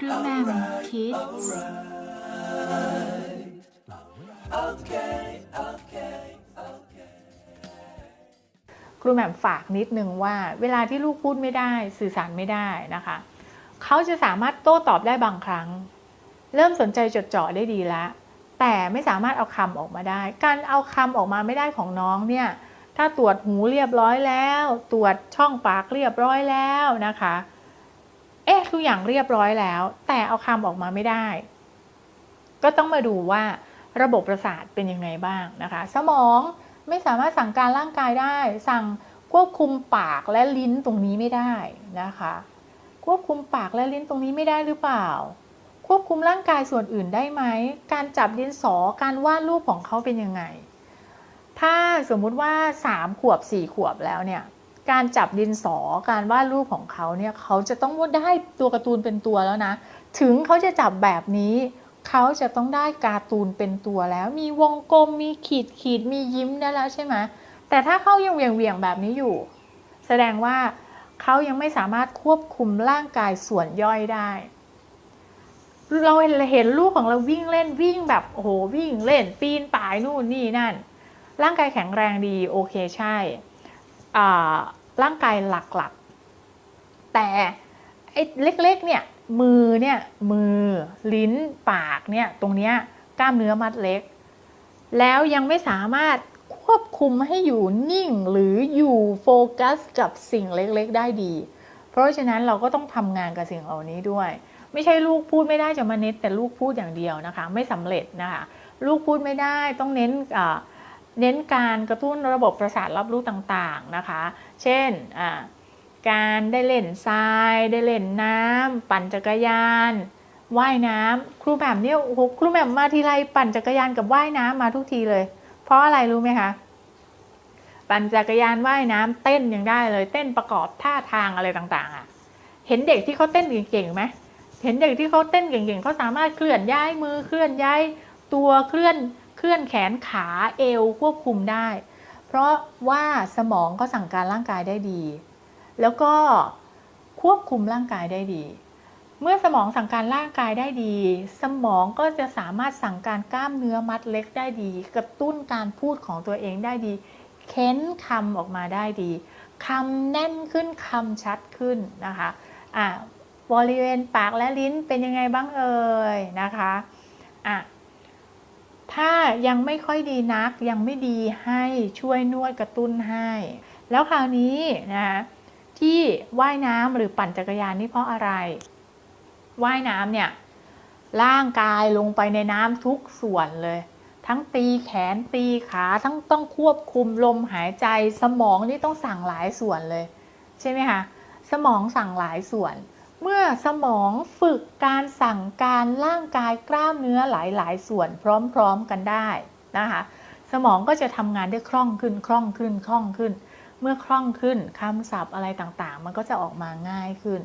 ครูแหม่มคิดครูแหม่มฝากนิดนึงว่า เวลาที่ลูกพูดไม่ได้สื่อสารไม่ได้นะคะ เขาจะสามารถโต้ตอบได้บางครั้ง เริ่มสนใจจดจ่อได้ดีแล้ว แต่ไม่สามารถเอาคำออกมาได้ การเอาคำออกมาไม่ได้ของน้องเนี่ย ถ้าตรวจหูเรียบร้อยแล้ว ตรวจช่องปากเรียบร้อยแล้วนะคะ ทุกอย่างเรียบร้อยแล้ว แต่เอาคำออกมาไม่ได้ ก็ต้องมาดูว่าระบบประสาทเป็นยังไงบ้างนะคะ สมองไม่สามารถสั่งการร่างกายได้ สั่งควบคุมปากและลิ้นตรงนี้ไม่ได้นะคะ ควบคุมปากและลิ้นตรงนี้ไม่ได้หรือเปล่า ควบคุมร่างกายส่วนอื่นได้ไหม การจับดินสอการวาดรูปของเขาเป็นยังไง ถ้าสมมุติว่า 3 ขวบ 4 ขวบแล้วเนี่ย การจับดินสอการวาดรูปของเขาเนี่ยเขาจะต้องได้ตัวการ์ตูนเป็นตัวแล้วนะ ถึงเขาจะจับแบบนี้ เขาจะต้องได้การ์ตูนเป็นตัวแล้ว มีวงกลมมีขีดขีดมียิ้มได้แล้วใช่ไหมแต่ถ้าเขายังเวียงเวียงๆแบบนี้อยู่ แสดงว่าเขายังไม่สามารถควบคุมร่างกายส่วนย่อยได้ เราเห็นลูกของเราวิ่งเล่นวิ่งแบบโอ้โหวิ่งเล่นปีนป่ายนู่นนี่นั่น ร่างกายแข็งแรงดีโอเคใช่ ร่างกายหลักๆ แต่ไอ้เล็กๆเนี่ยมือเนี่ยมือลิ้นปากเนี่ยตรงเนี้ยกล้ามเนื้อมัดเล็ก แล้วยังไม่สามารถควบคุมให้อยู่นิ่งหรืออยู่โฟกัสกับสิ่งเล็กๆ ได้ดี เพราะฉะนั้นเราก็ต้องทำงานกับสิ่งเหล่านี้ด้วย ไม่ใช่ลูกพูดไม่ได้จะมาเน้นแต่ลูกพูดอย่างเดียวนะคะ ไม่สำเร็จนะคะ ลูกพูดไม่ได้ต้องเน้นอ่า เน้นการกระตุ้นระบบประสาทรับรู้ต่างๆนะคะ เช่นการได้เล่นทราย ได้เล่นน้ำปั่นจักรยานว่ายน้ำครูแหม่มเนี่ยโอ้โหครูแหม่มมาทีไรปั่นจักรยานกับว่ายน้ำมาทุกทีเลย เพราะอะไรรู้ไหมคะปั่นจักรยานว่ายน้ำเต้นยังได้เลย เต้นประกอบท่าทางอะไรต่างๆอะ่ะเห็นเด็กที่เขาเต้นเก่งๆไหมเห็นเด็กที่เขาเต้นเก่งๆเขาสามารถเคลื่อนย้ายมือเคลื่อนย้ายตัวเคลื่อน เคลื่อนแขนขาเอวควบคุมได้ เพราะว่าสมองก็สั่งการร่างกายได้ดี แล้วก็ควบคุมร่างกายได้ดี เมื่อสมองสั่งการร่างกายได้ดี สมองก็จะสามารถสั่งการกล้ามเนื้อมัดเล็กได้ดี กระตุ้นการพูดของตัวเองได้ดี เค้นคำออกมาได้ดีคำแน่นขึ้นคำชัดขึ้นนะคะอะบริเวณปากและลิ้นเป็นยังไงบ้างเอ่ยนะคะอะ ถ้ายังไม่ค่อยดีนักยังไม่ดีให้ช่วยนวดกระตุ้นให้ แล้วคราวนี้นะที่ว่ายน้ำหรือปั่นจักรยานนี่เพราะอะไรว่ายน้ำเนี่ยร่างกายลงไปในน้ำทุกส่วนเลย ทั้งตีแขนตีขาทั้งต้องควบคุมลมหายใจสมองนี่ต้องสั่งหลายส่วนเลย ใช่ไหมคะสมองสั่งหลายส่วน เมื่อสมองฝึกการสั่งการร่างกายกล้ามเนื้อหลายๆ ส่วนพร้อมๆกันได้นะคะสมองก็จะทำงานได้คล่องขึ้นคล่องขึ้นคล่องขึ้น เมื่อคล่องขึ้นคำศัพท์อะไรต่างๆ มันก็จะออกมาง่ายขึ้น